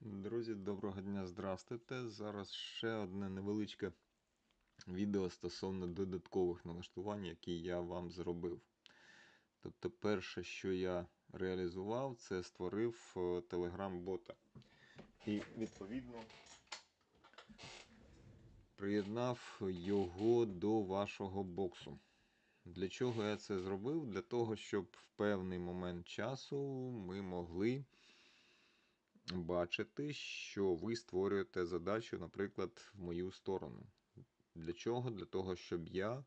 Друзі, доброго дня, здравствуйте. Зараз ще одне невеличке відео стосовно додаткових налаштувань, які я вам зробив. Тобто, перше, що я реалізував, це створив телеграм-бота. І відповідно приєднав його до вашого боксу. Для чого я це зробив? Для того, щоб в певний момент часу ми могли бачити, що ви створюєте задачу, наприклад, в мою сторону. Для чого? Для того, щоб я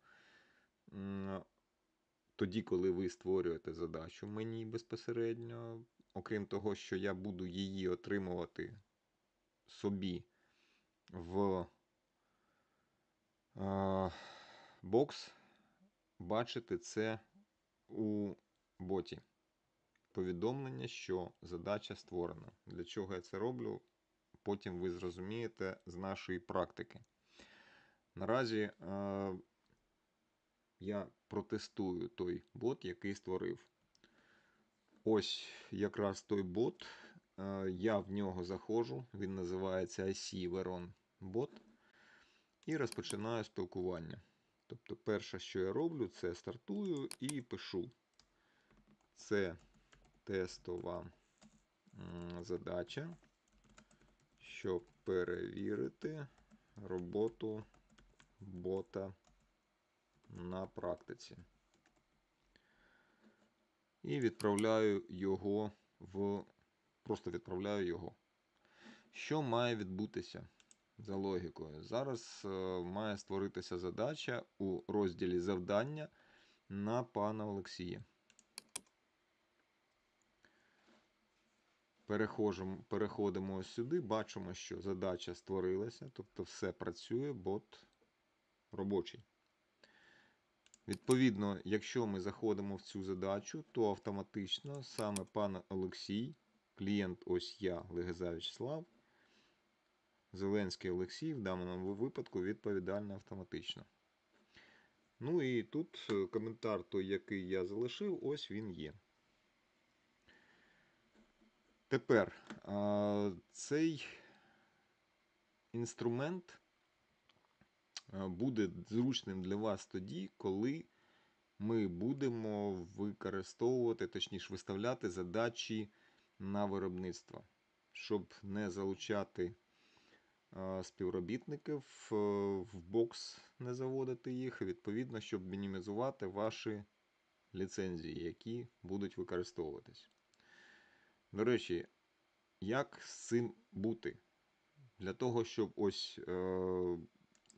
тоді, коли ви створюєте задачу мені безпосередньо, окрім того, що я буду її отримувати собі в е, бокс, бачити це у боті повідомлення, що задача створена. Для чого я це роблю? Потім ви зрозумієте з нашої практики. Наразі е, я протестую той бот, який створив. Ось якраз той бот. Е, я в нього заходжу, він називається IC Veron Bot. І розпочинаю спілкування. Тобто, перше, що я роблю, це стартую і пишу. Це тестова задача, щоб перевірити роботу бота на практиці. І відправляю його в. Просто відправляю його. Що має відбутися за логікою? Зараз е, має створитися задача у розділі завдання на пана Олексія. Переходимо, ось сюди, бачимо, що задача створилася, тобто все працює, бот робочий. Відповідно, якщо ми заходимо в цю задачу, то автоматично саме пан Олексій, клієнт ось я, Легеза Вячеслав, Зеленський Олексій, в даному випадку відповідальний автоматично. Ну і тут е, коментар той, який я залишив, ось він є. Тепер цей інструмент буде зручним для вас тоді, коли ми будемо використовувати, точніше, виставляти задачі на виробництво, щоб не залучати співробітників в бокс, не заводити їх, відповідно, щоб мінімізувати ваші ліцензії, які будуть використовуватись. До речі, як з цим бути? Для того, щоб ось, е,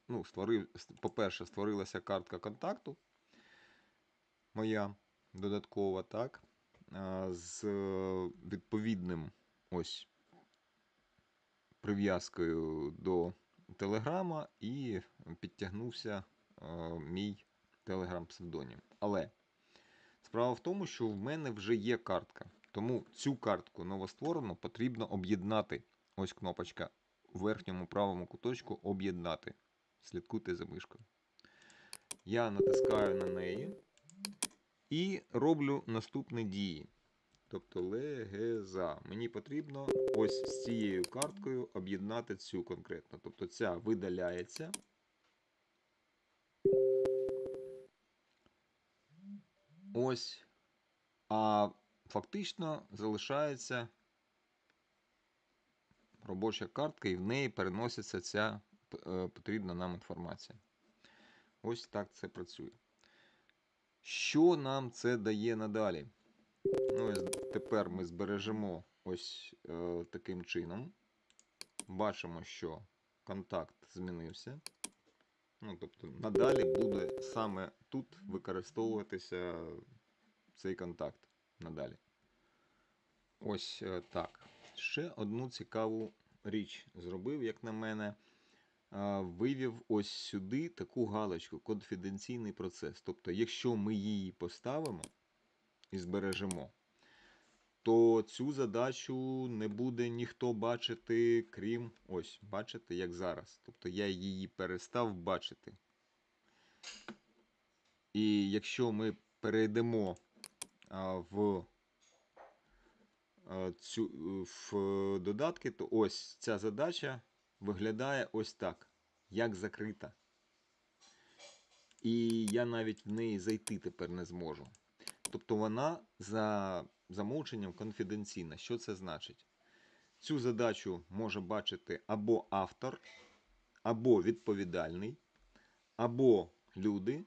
ну, створив, по-перше, створилася картка контакту моя додаткова, так, е, з відповідним ось прив'язкою до Телеграма і підтягнувся е, мій телеграм-псевдонім. Але справа в тому, що в мене вже є картка. Тому цю картку новостворену потрібно об'єднати. Ось кнопочка у верхньому правому куточку об'єднати. Слідкуйте за мишкою. Я натискаю на неї і роблю наступні дії. Тобто легеза. Мені потрібно ось з цією карткою об'єднати цю конкретно. Тобто ця видаляється. Ось. А фактично залишається робоча картка, і в неї переноситься ця е, потрібна нам інформація. Ось так це працює. Що нам це дає надалі? Ну, Тепер ми збережемо ось е, таким чином. Бачимо, що контакт змінився. Ну, Тобто, надалі буде саме тут використовуватися цей контакт надалі. Ось е, так. Ще одну цікаву річ зробив, як на мене. Вивів ось сюди таку галочку конфіденційний процес. Тобто, якщо ми її поставимо і збережемо, то цю задачу не буде ніхто бачити, крім ось, бачите, як зараз. Тобто я її перестав бачити. І якщо ми перейдемо в цю, в додатки, то ось ця задача виглядає ось так, як закрита. І я навіть в неї зайти тепер не зможу. Тобто вона за замовченням конфіденційна. Що це значить? Цю задачу може бачити або автор, або відповідальний, або люди,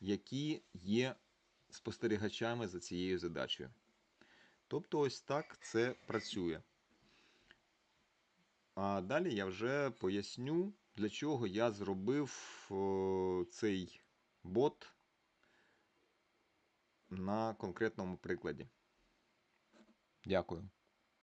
які є спостерігачами за цією задачею. Тобто, ось так це працює. А далі я вже поясню, для чого я зробив цей бот на конкретному прикладі. Дякую.